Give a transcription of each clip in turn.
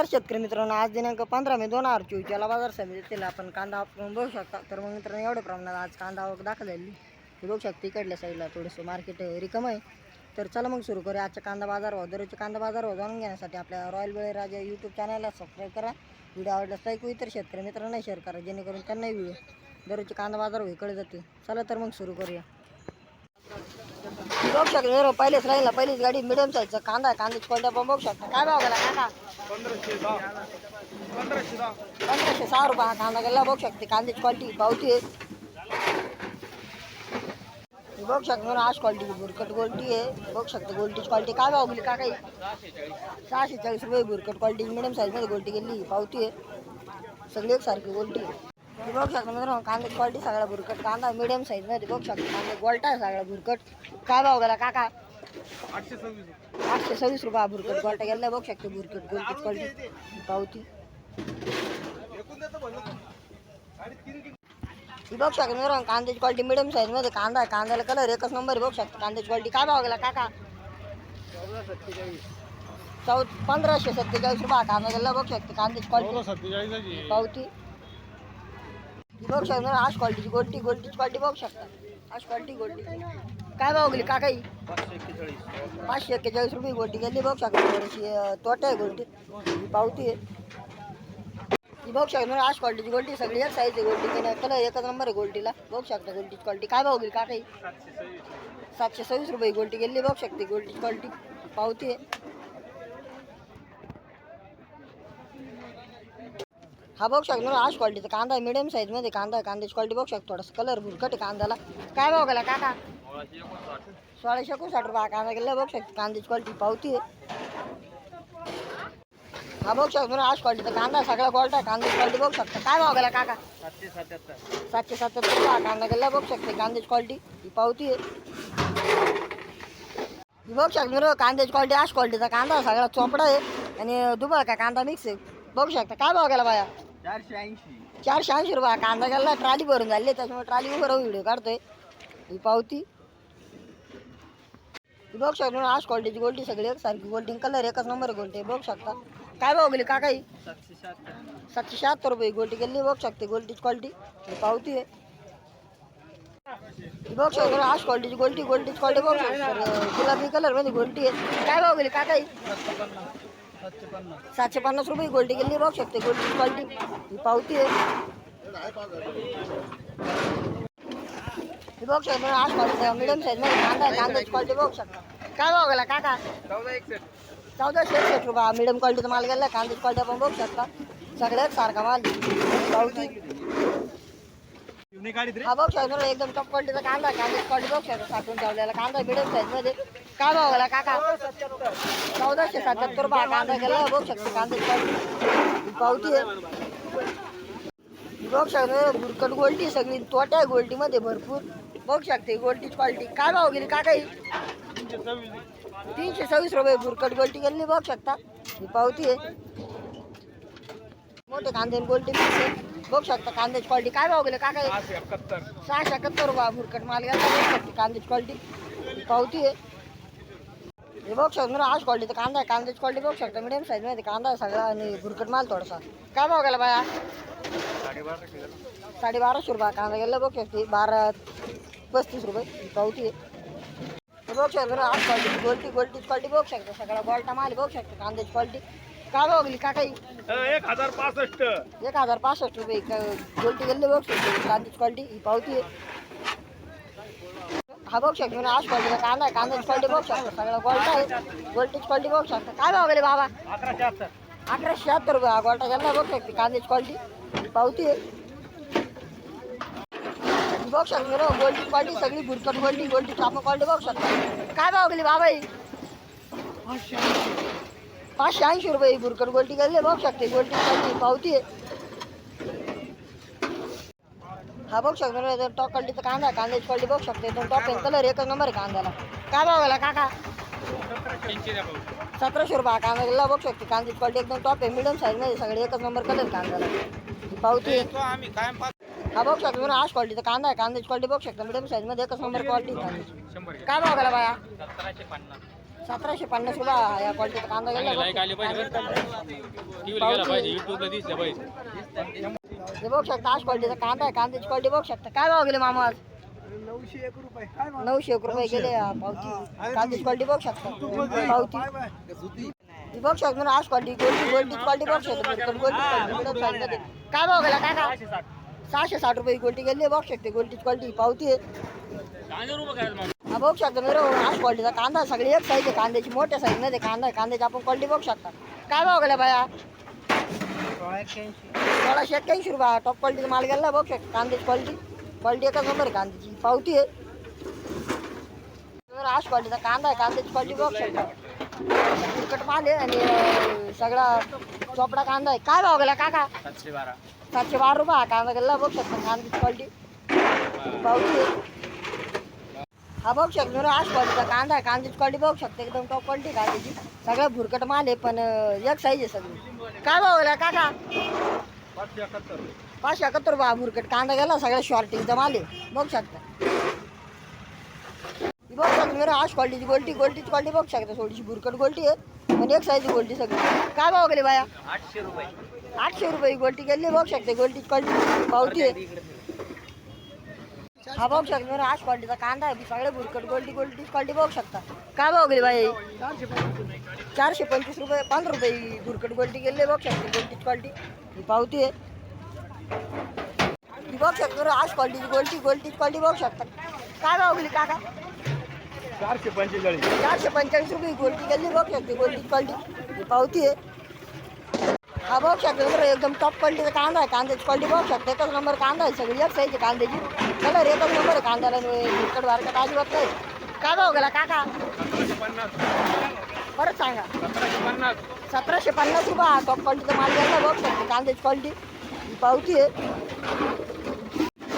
नमस्कार शेतकरी मित्रांनो आज दिनांक पंधरा मे दोन हजार चोवीस याला बाजार समितीला आपण कांदा बघू शकता. तर मग मित्रांनो एवढ्या प्रमाणात आज कांदा आवक दाखल हे बघू शकता इकडल्या साईडला थोडंसं मार्केट रिकम आहे. तर चला मग सुरू करूया. आजच्या कांदा बाजार भाव दररोजचे कांदा बाजार भाव जाणून घेण्यासाठी आपल्या रॉयल बळे राजा यूट्यूब चॅनलला सबस्क्राईब करा. व्हिडिओ आवडल्यास लाईक इतर शेतकरी मित्रांना शेअर करा जेणेकरून त्यांनाही व्हिडिओ दररोजचे कांदा बाजार भाव इकडे जाते चला तर मग सुरू करूया. बघू शकता पहिलेच राहिला पहिलीच गाडी मिडियम साईजचा कांदा आहे. कांद्याची कोणत्या पण बघू शकता. काय भाव गेला पंधराशे सहा रुपये कांदा गेला. बघू शकते कांद्याची क्वालिटी पावती आहे बघू शकता बरं आज क्वालिटी बुरकट गोल्टी आहे. बघू शकता गोल्टीची क्वालिटी काय भाव गेली का काही? सहाशे चाळीस रुपये बुरकट क्वालिटी मिडियम साईजमध्ये गोल्टी गेली. पावती आहे. सगळी एकसारखी गोल्टी आहे. बघू शकता मित्रांनो कांद्याची क्वालिटी सगळा बुरकट कांदा मिडियम साईजमध्ये बघू शकता कांदा गोल्टा आहे सगळा बुरकट. काय भाव गेला काका? आठशे सव्वीस आठशे सव्वीस रुपये बुरकट गोल्टा गेला बघू शकते बुरकट गोल्टीची क्वालिटी पावती. बघू शकता मित्रांनो कांद्याची क्वालिटी मिडियम साईजमध्ये कांदा आहे कांद्याला कलर एकच नंबर बघू शकता. कांद्याची क्वालिटी काय भाव गेला काका? चौ पंधराशे सत्तेचाळीस रुपये कांदा गेला बघू शकते. कांद्याची क्वालिटी पावती. बघू शकता आज क्वालिटीची गोल्टी गोल्टीची क्वालिटी बघू शकता. आज क्वालिटी गोल्टी काय भाव गेली काका ही पाचशे एक्केचाळीस रुपये गोल्टी गेली बघू शकता थोडीशी तोटा आहे गोल्टी ही पावती आहे. ही बघू शकता मित्रांनो आज क्वालिटीची गोल्टी सगळी एक साईज गोल्टी कलर एकच नंबर आहे गोल्टीला बघू शकता गोल्टीची क्वालिटी काय भाव गेली काका ही सातशे सव्वीस रुपये गोल्टी गेली बघू शकते गोल्टी क्वालिटी पावती आहे. हा बघू शकतो ना आज क्वालिटीचा कांदा मिडियम साईजमध्ये कांदा कांद्याची क्वालिटी बघू शकतो थोडासा कलर भुरकट कांद्याला. काय भाव गेला काका? सोळाशे एकोणसाठ रुपये. कांदा गेला बघू शकते कांद्याची क्वालिटी पावती आहे. हा बघू शकतो ना आज क्वालिटीचा कांदा सगळा क्वालिटी आहे कांद्याची क्वालिटी बघू शकता. काय भाव गेला काका? सातशे सत्याहत्तर. सातशे सत्याहत्तर रुपये कांदा गेला बघू शकते. कांद्याची क्वालिटी ही पावती आहे. ही बघू शकतो ना कांद्याची क्वालिटी आज क्वालिटीचा कांदा सगळा चोपडा आहे आणि दुबळा का कांदा मिक्स आहे. बघू शकता. काय भाव गेला बाया? चारशे ऐंशी. चारशे ऐंशी रुपये. कांदा गेला ट्राली भरून झाली. त्याच्यामुळे ट्राली उभं राहू व्हिडिओ काढतोय. ही पावती. बघ शकतो मित्र आज क्वालिटीची गोल्टी सगळी एकसारखी गोल्टी कलर एकच नंबर गोल्टी बघू शकता. काय भाव गेली काका सातशे शहात्तर. रुपये गोल्टी गेली बघू शकते गोल्टीची क्वालिटी पावती आहे. बघ बघू शकतो आज क्वालिटीची गोल्टी गोल्टीची क्वालिटी बघू शकतो. गुलाबी कलरमध्ये गोल्टी आहे. काय भाव गेली काकाई? सातशे पन्नास रुपये गोल्टी गेली बघू शकते गोल्टीची क्वालिटी पावती आहे. बघू शकतो आज क्वालिटी मिडियम साईजमध्ये कांदा आहे कांद्याची क्वालिटी बघू शकता. काय भाव गेला काका? चौदा एकसष्ट चौदाशे एकसष्ट रुपये मिडियम क्वालिटीचा माल गेला कांद्याची क्वालिटी आपण बघू शकता. सगळ्यात सारखा माल. हा बघू शकतो एकदम टॉप क्वालिटीचा कांदा आहे. कांद्याची क्वालिटी बघू शकतो. साठवून ठेवलेला कांदा मिडियम साईजमध्ये. काय भाव गेला काका? चौदाशे सत्याहत्तर रुपये. कांदा गेला बघू शकतो कांद्याची क्वालिटी पावती आहे. बघू शकतो बुरकट गोल्टी सगळी. तोट्या गोल्टीमध्ये भरपूर. बघू शकते गोल्टीची क्वालिटी काय भाव गेली काका ही तीनशे सव्वीस रुपये बुरकट गोल्टी गेली बघू शकता. ही पावती आहे. मोठे कांदे आणि गोल्टी मिक्स आहे. बघू शकता कांद्याची क्वालिटी काय भाव गेले काका ही? सहाशे एकाहत्तर. रुपये बुरकट माल गेला बघू शकते कांद्याची क्वालिटी ही पावती आहे. हे बघू शकतो ना आज क्वालिटीचा कांदा आहे कांद्याची क्वालिटी बघू शकता. मिडियम साईजमध्ये कांदा आहे सगळा आणि बुरकट माल थोडासा. काय भाव गेला बाया? साडेबारा साडे बाराशे रुपये कांदा गेला बघू शकते. बारा पस्तीस रुपये पावती आहे. बघू शकतो आज क्वालिटी गोल्टी गोल्टीची क्वालिटी बघू शकता. सगळा गोल्टा माल बघू शकता कांद्याची क्वालिटी भाव गेली का काही? एक हजार पासष्ट. एक हजार पासष्ट रुपये क- गोल्टी गेले बघू शकतो. कांद्याची क्वालिटी ही पावती आहे. हा बघू शकतो ना आज क्वालिटीचा कांदा आहे. कांद्याची क्वालिटी बघू शकता. सगळा गोल्टा आहे. गोल्टीची क्वालिटी बघू शकता. काय भाव गेले बाबा? अकरा शहात्तर अकराशे शहात्तर रुपये हा गोल्टा गेला बघू शकते. कांद्याची क्वालिटी पावती आहे. बघू शकतो. ना गोल्टी क्वालिटी सगळी भुरकट गोल्डी गोल्टी चापा क्वालिटी बघू शकता. काय भाव गेली बाबा पाचशे ऐंशी रुपये भुरकट गोल्डी गोल्टी गेले बघू शकते. गोल्डी क्वालिटी पावती हा बघू शकतो ना टॉप क्वालिटीचा कांदा कांद्याची क्वालिटी बघू शकते. एकदम टॉप कलर एकच नंबर आहे कांद्याला. काय भाव गेला काका? सतराशे रुपये कांदा गेला बघू शकते. कांद्याची क्वालिटी एकदम टॉप आहे. मिडियम साईजमध्ये सगळे एकच नंबर कलर कांद्याला. पावती हा बघू शकतो ना आज क्वालिटीचा कांदा आहे. कांद्याची क्वालिटी बघू शकता. मिडियम साईजमध्ये एकच नंबर क्वालिटी काय भाव गेला बाया? सतराशे पन्नास रुपये हा या क्वालिटीचा कांदा गेला. हे बघू शकता आज क्वालिटीचा कांदा आहे. कांद्याची क्वालिटी बघू शकता. काय भाव गेले मामा आज? नऊशे एक रुपये? नऊशे एक रुपये गेले पावती. कांद्याची क्वालिटी बघू शकता. पावती. बघू शकतो ना आज क्वालिटी गोल्डी गोल्डी क्वालिटी बघू शकतो. गोल्डी काय भाव गेला काय का सहाशे साठ रुपये गोल्टी गेली बघू शकते गोल्डीची क्वालिटी पावती कांदे हा बघू शकतो मिरो आज क्वालिटीचा कांदा सगळी एक साईज आहे कांद्याची मोठ्या साईजमध्ये कांदा आहे. कांद्याची आपण क्वालिटी बघू शकता. काय भाव गेला बाया? सोळाशे एक्क्याऐंशी रुपये. टॉप क्वालिटीचा माल गेला बघू शकता. कांद्याची क्वालिटी क्वालिटी एकच नंबर आहे कांद्याची. पावती आहे. आज क्वालिटीचा कांदा आहे. कांद्याची क्वालिटी बघू शकता. तिखट माल आहे आणि सगळा चोपडा कांदा आहे. काय भाव गेला काका? सातशे बारा. सातशे बारा रुपये कांदा गेला बघू शकता कांद्याची क्वालिटी पावती हा बघू शकतो ना आज क्वालिटीचा कांदा आहे. कांद्याची क्वालिटी बघू शकता एकदम टॉप क्वालिटी कांद्याची. सगळं भुरकट माल आहे पण एक साईज आहे सगळी. काय भाव गेला काका? पाचशे एकाहत्तर पाचशे रुपये भुरकट कांदा गेला सगळ्या शॉर्टिंगचा माल आहे. बघू शकता. ही बघू शकता मेरा आज क्वालिटीची गोल्टी गोल्टीची क्वालिटी बघू शकता. थोडीशी भुरकट गोल्टी आहे पण एक साईज गोल्टी सगळी. काय भाव गेली बाया? आठशे रुपये. आठशे रुपये गोल्टी गेली बघू शकते गोल्टीची क्वालिटी पावती आहे. हा बघू शकता मेरा आज क्वालिटीचा कांदा आहे सगळे भुरकट गोल्टी गोल्टीची क्वालिटी बघू शकता. काय भाव गेली बाई? चारशे पंचवीस रुपये पंधरा रुपये भुरकट गोल्टी गेली बघू शकते गोल्टीची क्वालिटी ही पावती आहे. ही बघू शकतो रे आज क्वालिटीची गोल्टी गोल्टीची क्वालिटी बघू शकता. काय भाव गेली काका? चारशे पंचेचाळीस. चारशे पंचेचाळीस रुपये गोल्टी गेली बघू शकते गोल्टीची क्वालिटी ही पावती आहे. हा बघू शकतो बरं एकदम टॉप क्वालिटीचा कांदा आहे. कांद्याची क्वालिटी बघू शकते. एकच नंबर कांदा आहे सगळी. एक साईजची कांद्याची. कलर एकच नंबर आहे कांद्याला. भुरकट बारकट अजिबात नाही. काय भाव गेला काका? परत सांगा. सतराशे पन्नास रुपये. टॉप क्वालिटीचा माल घ्यायला बघू शकते. कांद्याची क्वालिटी पावती आहे.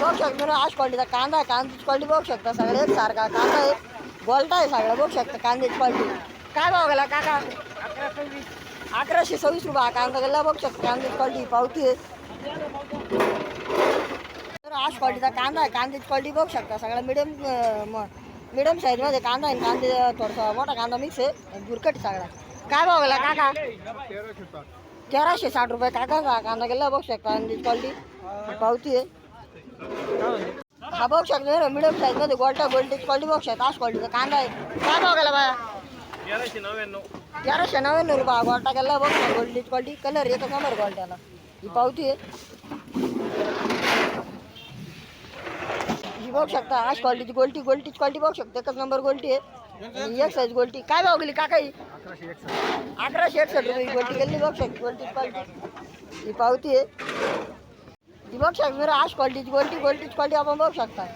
बघू शकतो ना आज क्वालिटीचा कांदा आहे. कांद्याची क्वालिटी बघू शकता. सगळे सारखा कांदा आहे. गोल्टा आहे सगळं बघू शकता. कांद्याची क्वालिटी काय भाव गेला काका? अकराशे सव्वीस रुपये. हा कांदा गेला बघू शकता कांद्याची क्वालिटी पावती आहे. तर आज क्वालिटीचा कांदा आहे. कांद्याची क्वालिटी बघू शकता. सगळा मिडियम मिडियम साईजमध्ये कांदा आहे. कांदे थोडासा मोठा कांदा मिक्स आहे. गुरकट सगळा. काय भाव गेला काका? तेराशे साठ रुपये. काका कांदा गेला बघू शकता. कांद्याची क्वालिटी पावती आहे. हा बघू शकतो. मिडियम साईजमध्ये गोल्टा गोल्डीची क्वालिटी बघू शकता. आज क्वालिटीचा कांदा आहे. काय भाव गेला बाया? तेराशे नव्याण्णव रुपये गोल्टा गेला बघ गोल्डी. क्वालिटी कलर एकच नंबर गोल्ट्याला ही पावती आहे. ही बघू शकता आज क्वालिटीची गोल्टी गोल्टीची क्वालिटी बघू शकता. एकच नंबर गोल्टी आहे. एक साईज गोल्टी काय भाव गेली काका अकराशे एकसष्ट रुपये ही गोल्टी गेली बघू शकते गोल्टीची क्वालिटी ही पावती आहे. ही बघू शकता जरा आज क्वालिटीची गोल्टी गोल्टीची क्वालिटी आपण बघू शकता.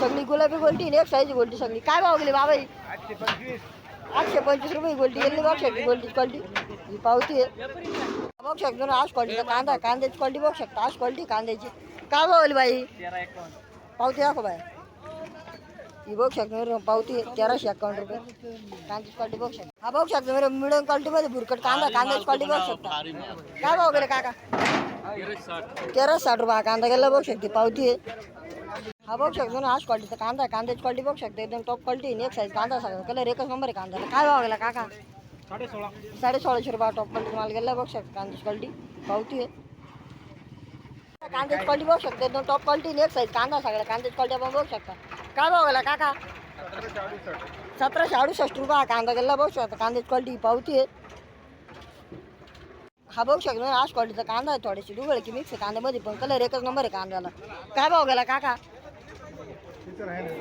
सगळी गुलाबी गोल्टी आणि एक साईज गोल्टी सगळी. काय भाव गेली बाबाई? आठशे पंचवीस रुपये गोल्डी गोल्टी गेली बघू शकता क्वालिटी ही पावती आहे. बघू शकतो ना आज क्वालिटीचा कांदा कांद्याची क्वालिटी बघू शकता आज क्वालिटी कांद्याची. का भाव बाई? पावती दाखव बाय ही बघू शकतो ना पावती तेराशे अकाउंट रुपये. कांद्याची क्वालिटी बघू शकता. हा बघू शकतो बरं मिडियम क्वालिटीमध्ये भुरकट कांदा कांद्याची क्वालिटी बघू शकता. काय भाव गेले काका? तेराशे साठ तेरा साठ रुपये. हा कांदा गेला बघू शकते पावती आहे. हा बघू शकतो. ना आज क्वालिटीचा कांदा आहे. कांद्याची क्वालिटी बघू शकते. एकदम टॉप क्वालिटी एक साईज कांदा सगळा कलर एकच नंबर आहे कांद्याला. काय भाव गेला काका? साडे सोळा साडे सोळाशे रुपये टॉप क्वालिटी माल गेला बघू शकता. कांद्याची क्वालिटी पावती आहे. कांद्याची क्वालिटी बघू शकते. एकदम टॉप क्वालिटी एक साईज कांदा सगळा कांद्याची क्वालिटी आपण बघू शकता. काय भाव गेला काका? सतराशे अडुसष्ट. रुपये हा कांदा गेला बघू शकता. कांद्याची क्वालिटी पावती आहे. हा बघू शकतो. ना आज क्वालिटीचा कांदा आहे. थोडीशी डुबळ की मिक्स कांद्यामध्ये पण कलर एकच नंबर आहे कांद्याला. काय भाव गेला काका? तिथं आहे ना.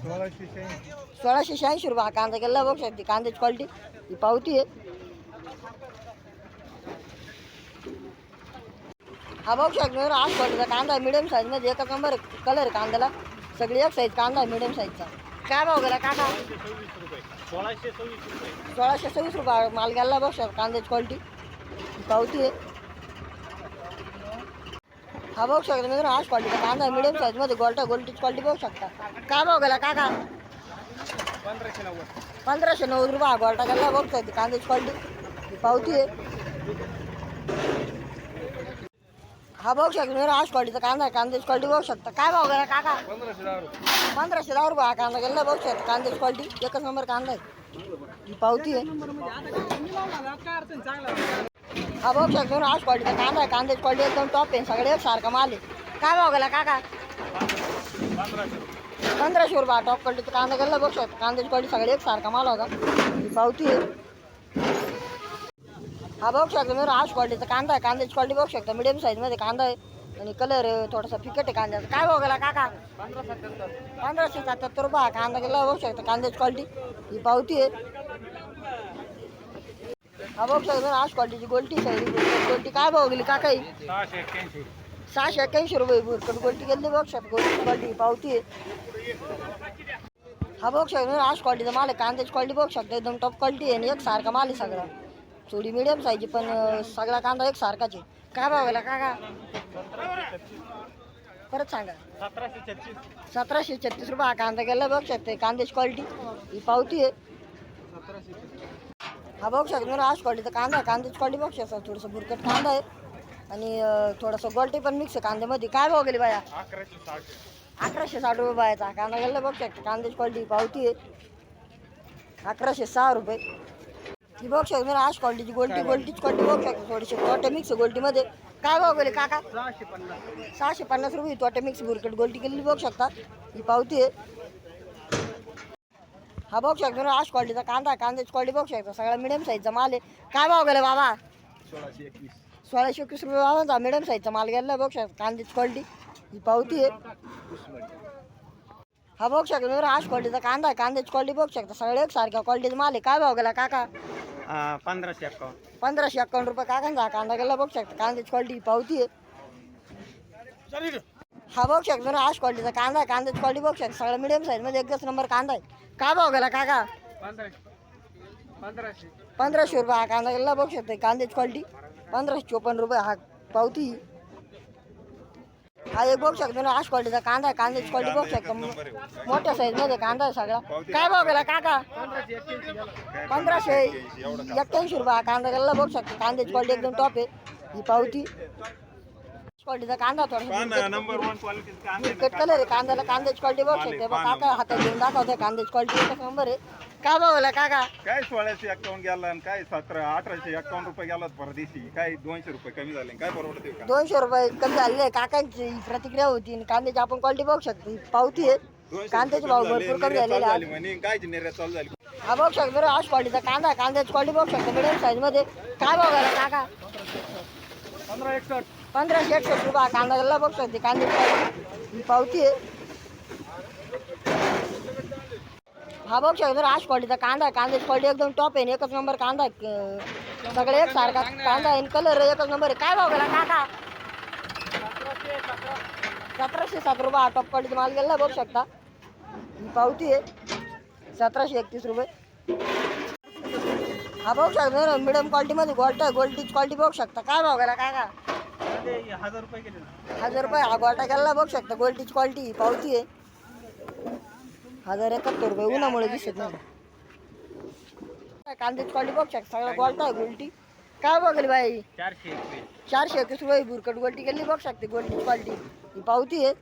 सोळाशे शहाऐंशी. सोळाशे शहाऐंशी रुपये हा कांदा गेला. बघू शकते कांद्याची क्वालिटी ही पावती आहे. हा बघू शकतो ना आज क्वालिटीचा कांदा आहे. मिडियम साईजमध्ये एकच नंबर कलर कांद्याला. सगळी एक साईज कांदा आहे मिडियम साईजचा काय भाव गेला रुपये सोळाशे सव्वीस रुपये. सोळाशे सव्वीस रुपये माल गेला. बघू शकता कांद्याची क्वालिटी पावती आहे. हा बघू शकता. मित्रांनो आज क्वालिटी कांदा आहे मिडियम साईजमध्ये गोल्टा गोल्टीची क्वालिटी बघू शकता. काय भाव गेला काका पंधराशे नव्वद पंधराशे नव्वद रुपये हा गोल्टा गेला बघू शकते. कांद्याची क्वालिटी पावती आहे. हा बघू शकता. मित्रांनो आज क्वालिटीचा कांदा कांद्याची क्वालिटी बघू शकता. काय भाव गेला काका पंधराशे पंधराशे दहा रुपये हा कांदा गेला बघू शकता. कांद्याची क्वालिटी एकच नंबर कांदा आहे. ही पावती आहे. हा बघू ना आज क्वालिटीचा कांदा आहे कांद्याची क्वालिटी एकदम टॉप आहे सगळे एक सारखा माल आहे काय भाव गेला काका? पंधराशे रुपये टॉप क्वालिटीचा कांदा गेला बघू शकतो कांद्याची क्वालिटी सगळे एक सारखा माल होता ही पावती आहे हा बघू शकतो मी आज क्वालिटीचा कांदा आहे कांद्याची क्वालिटी बघू शकतो मिडियम साईजमध्ये कांदा आहे आणि कलर थोडासा फिकट आहे कांद्याचा. काय भाव गेला काका? पंधराशे सत्याहत्तर रुपये कांदा गेला बघू शकतो कांद्याची क्वालिटी ही पावती आहे हा बघू आज क्वालिटीची गोल्टी साईड गोल्टी. काय भाव गेली काका ही सहाशे एक्क्याऐंशी रुपये बुरकट गोल्टी गेली बघू शकतो गोल्टी क्वालिटी पावती आहे. हा बघू शकतो आज क्वालिटीचा माल आहे कांद्याची क्वालिटी बघू शकतो एकदम टॉप क्वालिटी आहे आणि एक सारखा माल आहे सगळा. थोडी मिडियम साईजची पण सगळा कांदा एक सारखाच आहे. काय भाव गेला काका? परत सांगा. सतराशे छत्तीस. सतराशे छत्तीस रुपये हा कांदा गेला बघू शकते कांद्याची क्वालिटी ही पावती आहे. हा बघू शकतो मी आज क्वालिटीचा कांदा आहे कांद्याची क्वालिटी बघू शकतो थोडंसं बुरकट कांदा आहे. आणि अं, थोडंसं गोल्टी पण मिक्स आहे कांद्यामध्ये. काय भाव गेली बाया? अकराशे साठ रुपये बायाचा. कांदा गेला बघू शकतो कांद्याची क्वालिटी पावती आहे. अकराशे सहा रुपये. ती बघू शकतो मी आज क्वालिटीची गोल्टी गोल्टीची क्वालिटी बघू शकतो थोडीशी टोटे मिक्स आहे गोल्टीमध्ये. काय भाव गेले काका? सहाशे पन्नास. सहाशे पन्नास रुपये टोटे मिक्स बुरकट गोल्टी केलेली बघू शकता. ही पावती आहे. हा बघू शकतो ना आज क्वालिटीचा कांदा. कांद्याची क्वालिटी बघू शकता. सगळा मिडियम साईजचा माल आहे. काय भाव गेला बाबा? सोळाशे एकवीस. सोळाशे एकवीस रुपये बाबांचा मिडियम साईजचा माल गेला बघू शकता. कांद्याची क्वालिटी ही पावती आहे. हा बघू शकतो ना आज क्वालिटीचा कांदा आहे कांद्याची क्वालिटी बघू शकता. सगळे एक सारख्या क्वालिटीचा माल आहे. काय भाव गेला काका? पंधराशे अक्कावन्न पंधराशे अकाउंट रुपये काकांचा हा कांदा गेला बघू शकता. कांद्याची क्वालिटी ही पावती आहे. हा बघू शकतो ना आज क्वालिटीचा कांदा आहे कांद्याची क्वालिटी बघू शक सगळा मिडियम साईजमध्ये एकच नंबर कांदा आहे. का भाव गेला काका? पंधराशे पंधराशे रुपये हा कांदा गेला बघू शकते कांद्याची क्वालिटी पंधराशे चोपन्न रुपये हा पावती. हा एक बघू शकतो ना आज क्वालिटीचा कांदा आहे कांद्याची क्वालिटी बघू शकतो. मोठ्या मोठ्या साईजमध्ये कांदा आहे सगळा. काय भाव गेला काका? पंधराशे एक्क्याऐंशी रुपये हा कांदा गेला बघू शकतो. कांद्याची क्वालिटी एकदम टॉप आहे. ही पावती. क्वालिटीचा कांदा थोडा नंबर वन कट कलर आहे. कांद्याला कांद्याची क्वालिटी बघू शकते. बघ काका हातात घेऊन दाखवते कांद्याची क्वालिटी नंबर आहे. काय भाव गेला काका? काय सोळाशे एक्कावन्न गेला आणि काय सतरा अठराशे एक्कावन्न रुपये गेला परदेशी काय दोनशे रुपये कमी झाले काय परवडते का? दोनशे रुपये कमी झालेले आहे. काकांची प्रतिक्रिया होती आणि कांद्याची आपण क्वालिटी बघू शकतो. ही पावती आहे. कांद्याचे भाव कमी भरपूर कमी झाले, झालेले झाली म्हणे. काय निर्यात चालू झाली? हा बघू शकतो. बरं आज क्वालिटीचा कांदा आहे. कांद्याची क्वालिटी बघू शकतो. मिडियम साईजमध्ये काय गेला काका? पंधरा एकसष्ट. पंधराशे एकशे रुपये कांदा गेला बघू शकते कांदे पावती आहे. हा बघ शकतो आज क्वालिटीचा कांदा आहे. कांद्याची क्वालिटी एकदम टॉप आहे आणि एकच नंबर कांदा आहे. सगळे एक सारखा कांदा आहे कलर एकच नंबर आहे. काय भाव गेला काका सतराशे सात रुपये. हा टॉप क्वालिटी माल गेला बघू शकता. पावती आहे. सतराशे एकतीस रुपये. हा बघू शकता मिडियम क्वालिटीमध्ये गोल्ट आहे. गोल्टीची क्वालिटी बघू शकता. काय भाव गेला काका हजार रुपये गेले ना. हजार रुपये हा गोटा गेला बघू शकता. गोल्टीची क्वालिटी पावती आहे. हजार एकाहत्तर रुपये. उन्हामुळे दिसत नाही. कांद्याची क्वालिटी बघू शकता. सगळा गोल्टा आहे गोल्टी काय बघेल बाई? चारशे एकवीस. चारशे एकवीस रुपये बुरकट गोल्टी गेली बघू शकते. गोल्टीची क्वालिटी ही पावती आहे.